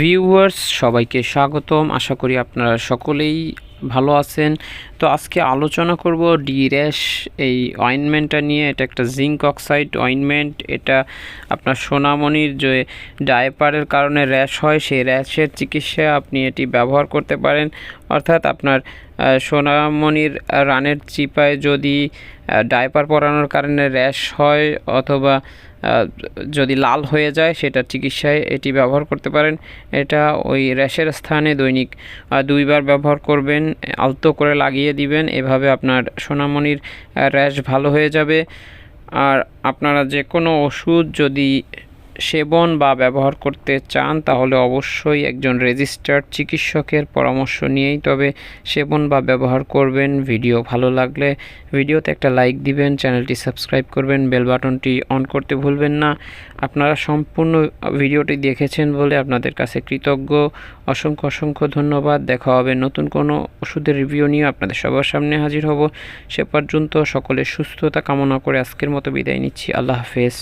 Viewers সবাইকে স্বাগতম। আশা করি আপনারা সকলেই ভালো আছেন। তো আজকে আলোচনা করব ডি র্যাশ, এই অয়েনমেন্টটা নিয়ে। এটা একটা জিঙ্ক অক্সাইড অয়েনমেন্ট এটা আপনার সোনামণির যে ডায়পারের কারণে র্যাশ হয়, সেই র্যাশের চিকিৎসা আপনি এটি ব্যবহার করতে পারেন। অর্থাৎ আপনার সোনামণির রানের চিপায় যদি ডায়পার পরানোর কারণে র্যাশ হয় অথবা যদি লাল হয়ে যায় সেটা চিকিৎসায় এটি ব্যবহার করতে পারেন। এটা ওই র্যাশের স্থানে দৈনিক দুইবার ব্যবহার করবেন, আলতো করে লাগিয়ে দিবেন, এভাবে আপনার সোনামণির র্যাশ ভালো হয়ে যাবে। আর আপনারা যে কোনো ওষুধ যদি সেবন বা ব্যবহার করতে চান, তাহলে অবশ্যই একজন রেজিস্টার্ড চিকিৎসকের পরামর্শ নিয়েই। তবে সেবন বা ব্যবহার করবেন, ভিডিও ভালো লাগলে ভিডিওতে একটা লাইক দিবেন, চ্যানেলটি সাবস্ক্রাইব করবেন, বেল বাটনটি অন করতে ভুলবেন না। আপনারা সম্পূর্ণ ভিডিওটি দেখেছেন বলে আপনাদের কাছে কৃতজ্ঞ। অসংখ্য অসংখ্য ধন্যবাদ। দেখা হবে নতুন কোনো ওষুধের রিভিউ নিয়ে আপনাদের সবার সামনে হাজির হব। সে পর্যন্ত সকলের সুস্থতা কামনা করে আজকের মতো বিদায় নিচ্ছি। আল্লাহ হাফেজ।